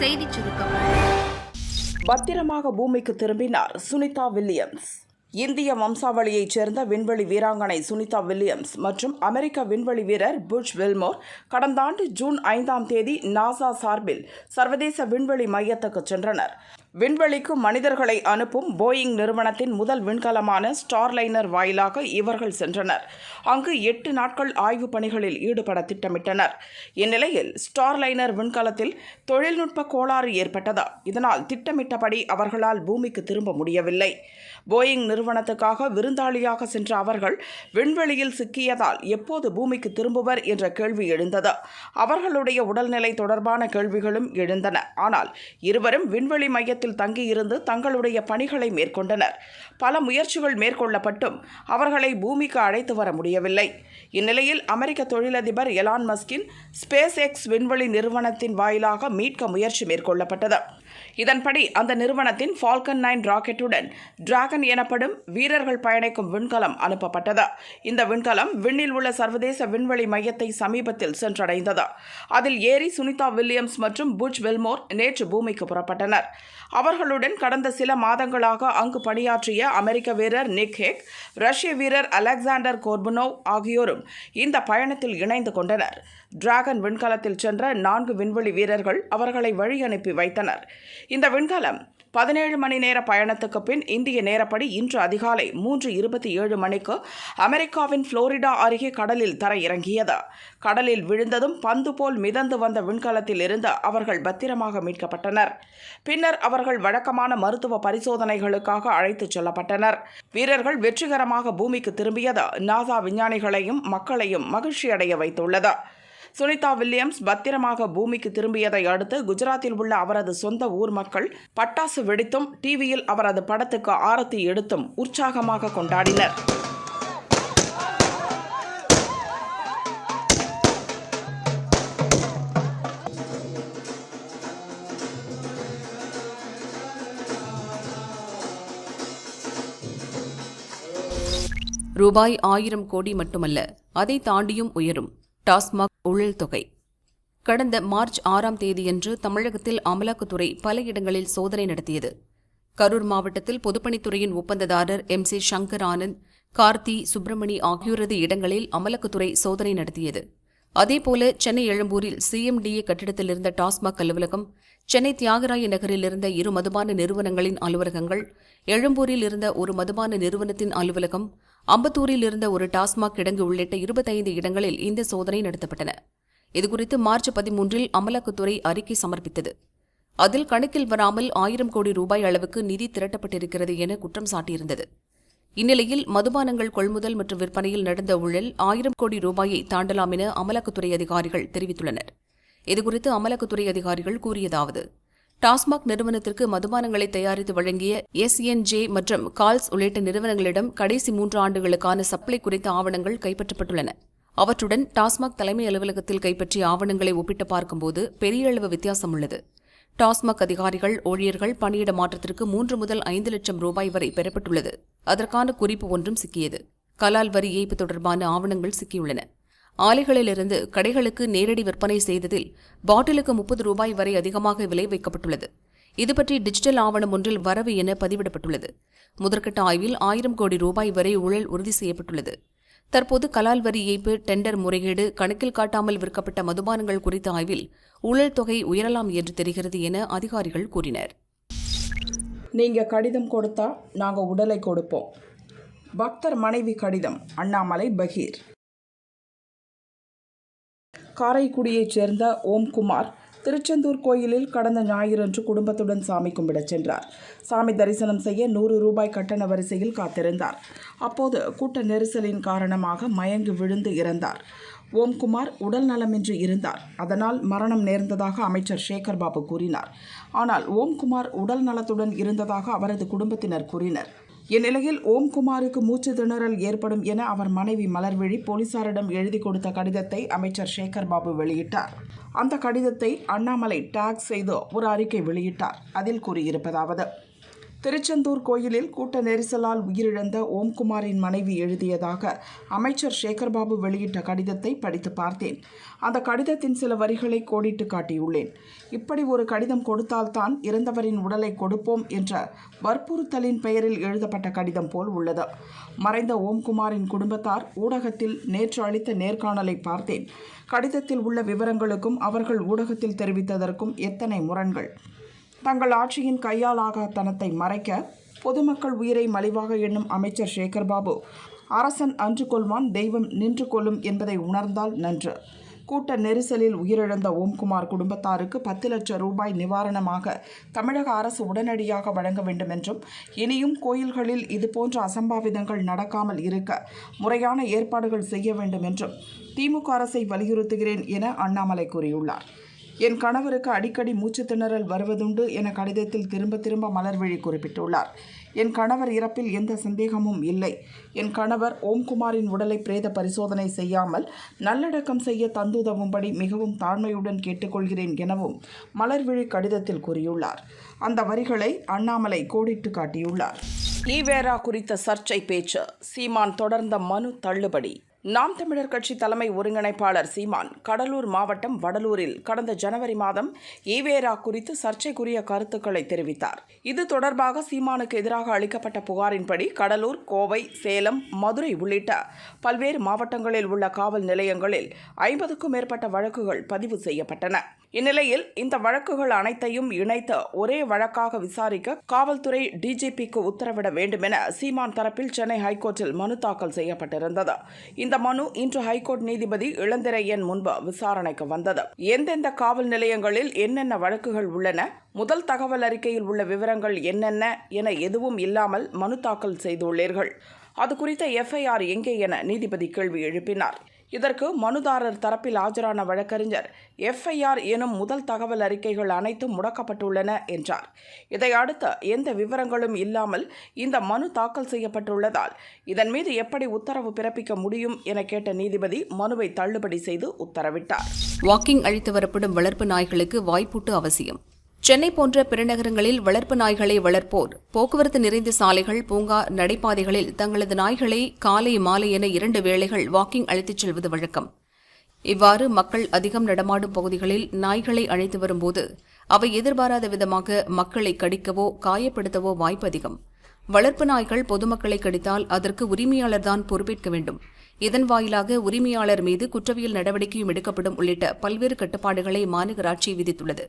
செய்திச் சுருக்கம். பத்திரமாக பூமிக்கு திரும்பினார் சுனிதா வில்லியம்ஸ். இந்திய வம்சாவளியைச் சேர்ந்த விண்வெளி வீராங்கனை சுனிதா வில்லியம்ஸ் மற்றும் அமெரிக்க விண்வெளி வீரர் புஷ் வில்மோர் கடந்த ஆண்டு ஜூன் ஐந்தாம் தேதி நாசா சார்பில் சர்வதேச விண்வெளி மையத்துக்கு சென்றனர். விண்வெளிக்கு மனிதர்களை அனுப்பும் போயிங் நிறுவனத்தின் முதல் விண்கலமான ஸ்டார்லைனர் வாயிலாக இவர்கள் சென்றனர். அங்கு எட்டு நாட்கள் ஆய்வுப் பணிகளில் ஈடுபட திட்டமிட்டனர். இந்நிலையில் ஸ்டார்லைனர் விண்கலத்தில் தொழில்நுட்ப கோளாறு ஏற்பட்டதா? இதனால் திட்டமிட்டபடி அவர்களால் பூமிக்கு திரும்ப முடியவில்லை. போயிங் நிறுவனத்துக்காக விருந்தாளியாக சென்ற அவர்கள் விண்வெளியில் சிக்கியதால் எப்போது பூமிக்கு திரும்புவர் என்ற கேள்வி எழுந்தது. அவர்களுடைய உடல்நிலை தொடர்பான கேள்விகளும் எழுந்தன. ஆனால் இருவரும் விண்வெளி மையத்தில் தங்கியிருந்து தங்களுடைய பணிகளை மேற்கொண்டனர். பல முயற்சிகள் மேற்கொள்ளப்பட்டும் அவர்களை பூமிக்கு அழைத்து வர முடியவில்லை. இந்நிலையில் அமெரிக்க தொழிலதிபர் எலான் மஸ்கின் ஸ்பேஸ் எக்ஸ் விண்வெளி நிறுவனத்தின் வாயிலாக மீட்க முயற்சி மேற்கொள்ளப்பட்டது. இதன்படி அந்த நிறுவனத்தின் ஃபால்கன் நைன் ராக்கெட்டுடன் டிராகன் எனப்படும் வீரர்கள் பயணிக்கும் விண்கலம் அனுப்பப்பட்டது. இந்த விண்கலம் விண்ணில் உள்ள சர்வதேச விண்வெளி மையத்தை சமீபத்தில் சென்றடைந்தது. அதில் ஏரி சுனிதா வில்லியம்ஸ் மற்றும் புட்ச் வெல்மோர் நேற்று பூமிக்கு புறப்பட்டனர். அவர்களுடன் கடந்த சில மாதங்களாக அங்கு பணியாற்றிய அமெரிக்க வீரர் நிக் ஹேக் ரஷ்ய வீரர் அலெக்சாண்டர் கோர்பனோவ் ஆகியோரும் இந்த பயணத்தில் இணைந்து கொண்டனர். டிராகன் விண்கலத்தில் சென்ற நான்கு விண்வெளி வீரர்கள் அவர்களை வழி அனுப்பி வைத்தனர். இந்த விண்கலம் பதினேழு மணி நேர பயணத்துக்கு பின் இந்திய நேரப்படி இன்று அதிகாலை மூன்று இருபத்தி ஏழு மணிக்கு அமெரிக்காவின் புளோரிடா அருகே கடலில் தரையிறங்கியது. கடலில் விழுந்ததும் பந்து போல் மிதந்து வந்த விண்கலத்தில் இருந்து அவர்கள் பத்திரமாக மீட்கப்பட்டனர். பின்னர் அவர்கள் வழக்கமான மருத்துவ பரிசோதனைகளுக்காக அழைத்துச் செல்லப்பட்டனர். வீரர்கள் வெற்றிகரமாக பூமிக்கு திரும்பியது. நாசா விஞ்ஞானிகளையும் மக்களையும் மகிழ்ச்சியடைய வைத்துள்ளது. சுனிதா வில்லியம்ஸ் பத்திரமாக பூமிக்கு திரும்பியதை அடுத்து குஜராத்தில் உள்ள அவரது சொந்த ஊர் மக்கள் பட்டாசு வெடித்தும் டிவியில் அவரது படத்துக்கு ஆரத்தி எடுத்தும் உற்சாகமாக கொண்டாடினர். ரூபாய் ஆயிரம் கோடி மட்டுமல்ல அதை தாண்டியும் உயரும். டாஸ்மாக் ஊழல் தொகை கடந்த மார்ச் ஆறாம் தேதியன்று தமிழகத்தில் அமலாக்கத்துறை பல இடங்களில் சோதனை நடத்தியது. கரூர் மாவட்டத்தில் பொதுப்பணித்துறையின் ஒப்பந்ததாரர் எம் சி சங்கர் ஆனந்த் கார்த்தி சுப்பிரமணி ஆகியோரது இடங்களில் அமலாக்கத்துறை சோதனை நடத்தியது. அதேபோல சென்னை எழும்பூரில் சிஎம்டிஏ கட்டிடத்தில் இருந்த டாஸ்மாக் அலுவலகம் சென்னை தியாகராய நகரில் இருந்த இரு மதுபான நிறுவனங்களின் அலுவலகங்கள் எழும்பூரில் இருந்த ஒரு மதுபான நிறுவனத்தின் அலுவலகம் அம்பத்தூரில் இருந்த ஒரு டாஸ்மாக் கிடங்கு உள்ளிட்ட இருபத்தைந்து இடங்களில் இந்த சோதனை நடத்தப்பட்டன. இதுகுறித்து மார்ச் பதிமூன்றில் அமலாக்கத்துறை அறிக்கை சமர்ப்பித்தது. அதில் கணக்கில் வராமல் ஆயிரம் கோடி ரூபாய் அளவுக்கு நிதி திரட்டப்பட்டிருக்கிறது என குற்றம் சாட்டியிருந்தது. இந்நிலையில் மதுபானங்கள் கொள்முதல் மற்றும் விற்பனையில் நடந்த ஊழல் ஆயிரம் கோடி ரூபாயை தாண்டலாம் என அமலாக்கத்துறை அதிகாரிகள் தெரிவித்துள்ளனர். இதுகுறித்து அமலாக்கத்துறை அதிகாரிகள் கூறியதாவது டாஸ்மாக் நிறுவனத்திற்கு மதுபானங்களை தயாரித்து வழங்கிய எஸ்என்ஜே மற்றும் கால்ஸ் உள்ளிட்ட நிறுவனங்களிடம் கடைசி மூன்று ஆண்டுகளுக்கான சப்ளை குறித்த ஆவணங்கள் கைப்பற்றப்பட்டுள்ளன. அவற்றுடன் டாஸ்மாக் தலைமை அலுவலகத்தில் கைப்பற்றிய ஆவணங்களை ஒப்பிட்டு பார்க்கும்போது பெரிய அளவு வித்தியாசம் உள்ளது. டாஸ்மாக் அதிகாரிகள் ஊழியர்கள் பணியிட மாற்றத்திற்கு மூன்று முதல் ஐந்து லட்சம் ரூபாய் வரை பெறப்பட்டுள்ளது. அதற்கான குறிப்பு ஒன்றும் சிக்கியது. கலால் வரி ஏய்ப்பு தொடர்பான ஆவணங்கள் சிக்கியுள்ளன. ஆலைகளிலிருந்து கடைகளுக்கு நேரடி விற்பனை செய்ததில் பாட்டிலுக்கு முப்பது ரூபாய் வரை அதிகமாக விலை வைக்கப்பட்டுள்ளது. இதுபற்றி டிஜிட்டல் ஆவணம் ஒன்றில் வரவு என பதிவிடப்பட்டுள்ளது. முதற்கட்ட ஆய்வில் ஆயிரம் கோடி ரூபாய் வரை ஊழல் உறுதி செய்யப்பட்டுள்ளது. தற்போது கலால் வரி ஏய்ப்பு டெண்டர் முறைகேடு கணக்கில் காட்டாமல் விற்கப்பட்ட மதுபானங்கள் குறித்த ஆய்வில் ஊழல் தொகை உயரலாம் என்று தெரிகிறது என அதிகாரிகள் கூறினர். நீங்க கடிதம் கொடுத்தா நாங்க உடலை கொடுப்போம். பக்தர் மனைவி கடிதம் அண்ணாமலை பகீர். காரைக்குடியைச் சேர்ந்த ஓம்குமார் திருச்செந்தூர் கோயிலில் கடந்த ஞாயிறன்று குடும்பத்துடன் சாமி கும்பிடச் சென்றார். சாமி தரிசனம் செய்ய நூறு ரூபாய் கட்டண வரிசையில் காத்திருந்தார். அப்போது கூட்ட நெரிசலின் காரணமாக மயங்கி விழுந்து இறந்தார். ஓம்குமார் உடல் நலமின்றி இருந்தார். அதனால் மரணம் நேர்ந்ததாக அமைச்சர் சேகர் பாபு கூறினார். ஆனால் ஓம்குமார் உடல் நலத்துடன் இருந்ததாக அவரது குடும்பத்தினர் கூறினர். இந்நிலையில் ஓம்குமாருக்கு மூச்சு திணறல் ஏற்படும் என அவர் மனைவி மலர்விழி போலீசாரிடம் எழுதி கொடுத்த கடிதத்தை அமைச்சர் சேகர் பாபு வெளியிட்டார். அந்த கடிதத்தை அண்ணாமலை டாக் செய்து ஒரு அறிக்கை வெளியிட்டார். அதில் கூறியிருப்பதாவது திருச்செந்தூர் கோயிலில் கூட்ட நெரிசலால் உயிரிழந்த ஓம்குமாரின் மனைவி எழுதியதாக அமைச்சர் சேகர்பாபு வெளியிட்ட கடிதத்தை படித்து பார்த்தேன். அந்த கடிதத்தின் சில வரிகளை கோடிட்டு காட்டியுள்ளேன். இப்படி ஒரு கடிதம் கொடுத்தால்தான் இறந்தவரின் உடலை கொடுப்போம் என்ற வற்புறுத்தலின் பெயரில் எழுதப்பட்ட கடிதம் போல் உள்ளது. மறைந்த ஓம்குமாரின் குடும்பத்தார் ஊடகத்தில் நேற்று அளித்த நேர்காணலை பார்த்தேன். கடிதத்தில் உள்ள விவரங்களுக்கும் அவர்கள் ஊடகத்தில் தெரிவித்ததற்கும் எத்தனை முரண்கள். தங்கள் ஆட்சியின் கையாலாகத்தனத்தை மறைக்க பொதுமக்கள் உயிரை மலிவாக எண்ணும் அமைச்சர் சேகர்பாபு அரசன் அன்று கொள்வான் தெய்வம் நின்று கொள்ளும் என்பதை உணர்ந்தால் நன்று. கூட்ட நெரிசலில் உயிரிழந்த ஓம்குமார் குடும்பத்தாருக்கு பத்து லட்சம் ரூபாய் நிவாரணமாக தமிழக அரசு உடனடியாக வழங்க வேண்டும் என்றும் இனியும் கோயில்களில் இதுபோன்ற அசம்பாவிதங்கள் நடக்காமல் இருக்க முறையான ஏற்பாடுகள் செய்ய வேண்டும் என்றும் திமுக அரசை வலியுறுத்துகிறேன் என அண்ணாமலை கூறியுள்ளார். என் கணவருக்கு அடிக்கடி மூச்சு திணறல் வருவதுண்டு என கடிதத்தில் திரும்ப திரும்ப மலர்விழி குறிப்பிட்டுள்ளார். என் கணவர் இறப்பில் எந்த சந்தேகமும் இல்லை. என் கணவர் ஓம்குமாரின் உடலை பிரேத பரிசோதனை செய்யாமல் நல்லடக்கம் செய்ய தந்துதவும்படி மிகவும் தாழ்மையுடன் கேட்டுக்கொள்கிறேன் எனவும் மலர்விழி கடிதத்தில் கூறியுள்ளார். அந்த வரிகளை அண்ணாமலை கோடிட்டு காட்டியுள்ளார். ஈவேரா குறித்த சர்ச்சை பேச்சு சீமான் தொடர்ந்த மனு தள்ளுபடி. நாம் தமிழர் கட்சி தலைமை ஒருங்கிணைப்பாளர் சீமான் கடலூர் மாவட்டம் வடலூரில் கடந்த ஜனவரி மாதம் ஈவேரா குறித்து சர்ச்சைக்குரிய கருத்துக்களை தெரிவித்தார். இது தொடர்பாக சீமானுக்கு எதிராக அளிக்கப்பட்ட புகாரின்படி கடலூர் கோவை சேலம் மதுரை உள்ளிட்ட பல்வேறு மாவட்டங்களில் உள்ள காவல் நிலையங்களில் ஐம்பதுக்கும் மேற்பட்ட வழக்குகள் பதிவு செய்யப்பட்டன. இந்நிலையில் இந்த வழக்குகள் அனைத்தையும் இணைத்து ஒரே வழக்காக விசாரிக்க காவல்துறை டிஜிபிக்கு உத்தரவிட வேண்டும் என சீமான் தரப்பில் சென்னை ஹைகோர்ட்டில் மனு தாக்கல் செய்யப்பட்டிருந்தது. இந்த மனு இன்று ஹைகோர்ட் நீதிபதி இளந்திரையன் முன்பு விசாரணைக்கு வந்தது. எந்தெந்த காவல் நிலையங்களில் என்னென்ன வழக்குகள் உள்ளன முதல் தகவல் அறிக்கையில் உள்ள விவரங்கள் என்னென்ன என எதுவும் இல்லாமல் மனு தாக்கல் செய்துள்ளீர்கள். அது குறித்த எஃப்ஐஆர் எங்கே என நீதிபதி கேள்வி எழுப்பினார். இதற்கு மனுதாரர் தரப்பில் ஆஜரான வழக்கறிஞர் எஃப்ஐஆர் எனும் முதல் தகவல் அறிக்கைகள் அனைத்தும் முடக்கப்பட்டுள்ளன என்றார். இதையடுத்து எந்த விவரங்களும் இல்லாமல் இந்த மனு தாக்கல் செய்யப்பட்டுள்ளதால் இதன் மீது எப்படி உத்தரவு பிறப்பிக்க முடியும் என கேட்ட நீதிபதி மனுவை தள்ளுபடி செய்து உத்தரவிட்டார். வாக்கிங் அழித்து வரப்படும் வளர்ப்பு நாய்களுக்கு வாய்ப்பூட்டு அவசியம். சென்னை போன்ற பெருநகரங்களில் வளர்ப்பு நாய்களை வளர்ப்போர். போக்குவரத்து நிறைந்த சாலைகள் பூங்கா நடைபாதைகளில் தங்களது நாய்களை காலை மாலை என இரண்டு வேளைகள் வாக்கிங் அழைத்துச் செல்வது வழக்கம். இவ்வாறு மக்கள் அதிகம் நடமாடும் பகுதிகளில் நாய்களை அழைத்து வரும்போது அவை எதிர்பாராத விதமாக மக்களை கடிக்கவோ காயப்படுத்தவோ வாய்ப்பு அதிகம். வளர்ப்பு நாய்கள் பொதுமக்களை கடித்தால் அதற்கு உரிமையாளர்தான் பொறுப்பேற்க வேண்டும். இதன் வாயிலாக உரிமையாளர் மீது குற்றவியல் நடவடிக்கையும் எடுக்கப்படும் உள்ளிட்ட பல்வேறு கட்டுப்பாடுகளை மாநகராட்சி விதித்துள்ளது.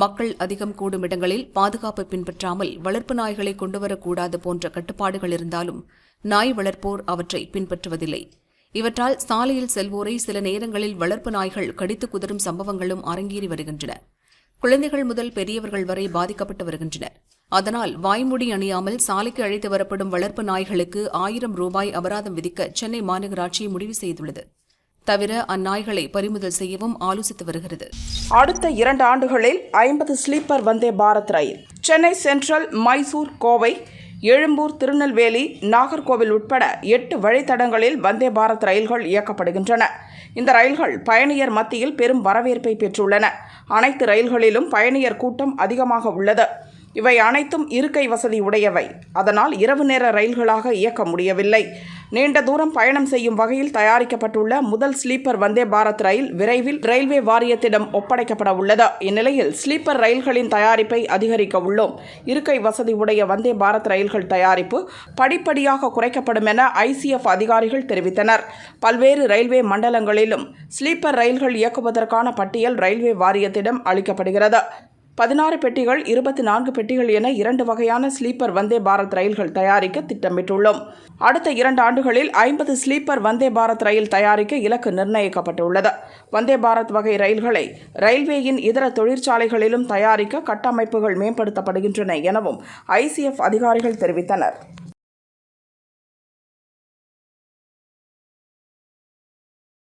மக்கள் அதிகம் கூடும் இடங்களில் பாதுகாப்பு பின்பற்றாமல் வளர்ப்பு நாய்களை கொண்டுவரக்கூடாது போன்ற கட்டுப்பாடுகள் இருந்தாலும் நாய் வளர்ப்போர் அவற்றை பின்பற்றுவதில்லை. இவற்றால் சாலையில் செல்வோரை சில நேரங்களில் வளர்ப்பு நாய்கள் கடித்து குதறும் சம்பவங்களும் அரங்கேறி வருகின்றன. குழந்தைகள் முதல் பெரியவர்கள் வரை பாதிக்கப்பட்டு வருகின்றனர். அதனால் வாய்மூடி அணியாமல் சாலைக்கு அழைத்து வரப்படும் வளர்ப்பு நாய்களுக்கு ஆயிரம் ரூபாய் அபராதம் விதிக்க சென்னை மாநகராட்சி முடிவு செய்துள்ளது. தவிர அந்நாய்களை பறிமுதல் செய்யவும் ஆலோசித்து வருகிறது. அடுத்த இரண்டு ஆண்டுகளில் ஐம்பது ஸ்லீப்பர் வந்தே பாரத் ரயில். சென்னை சென்ட்ரல் மைசூர் கோவை எழும்பூர் திருநெல்வேலி நாகர்கோவில் உட்பட எட்டு வழித்தடங்களில் வந்தே பாரத் ரயில்கள் இயக்கப்படுகின்றன. இந்த ரயில்கள் பயணியர் மத்தியில் பெரும் வரவேற்பை பெற்றுள்ளன. அனைத்து ரயில்களிலும் பயணியர் கூட்டம் அதிகமாக உள்ளது. இவை அனைத்தும் இருக்கை வசதி உடையவை. அதனால் இரவு நேர ரயில்களாக இயக்க முடியவில்லை. நீண்ட தூரம் பயணம் செய்யும் வகையில் தயாரிக்கப்பட்டுள்ள முதல் ஸ்லீப்பர் வந்தே பாரத் ரயில் விரைவில் ரயில்வே வாரியத்திடம் ஒப்படைக்கப்பட உள்ளது. இந்நிலையில் ஸ்லீப்பர் ரயில்களின் தயாரிப்பை அதிகரிக்க உள்ளோம். இருக்கை வசதி உடைய வந்தே பாரத் ரயில்கள் தயாரிப்பு படிப்படியாக குறைக்கப்படும் என ஐசிஎஃப் அதிகாரிகள் தெரிவித்தனர். பல்வேறு ரயில்வே மண்டலங்களிலும் ஸ்லீப்பர் ரயில்கள் இயக்குவதற்கான பட்டியல் ரயில்வே வாரியத்திடம் அளிக்கப்படுகிறது. பதினாறு பெட்டிகள் இருபத்தி நான்கு பெட்டிகள் என இரண்டு வகையான ஸ்லீப்பர் வந்தே பாரத் ரயில்கள் தயாரிக்க திட்டமிட்டுள்ளோம். அடுத்த இரண்டு ஆண்டுகளில் ஐம்பது ஸ்லீப்பர் வந்தே பாரத் ரயில் தயாரிக்க இலக்கு நிர்ணயிக்கப்பட்டுள்ளது. வந்தே பாரத் வகை ரயில்களை ரயில்வேயின் இதர தொழிற்சாலைகளிலும் தயாரிக்க கட்டமைப்புகள் மேம்படுத்தப்படுகின்றன எனவும் ஐசிஎஃப் அதிகாரிகள் தெரிவித்தனர்.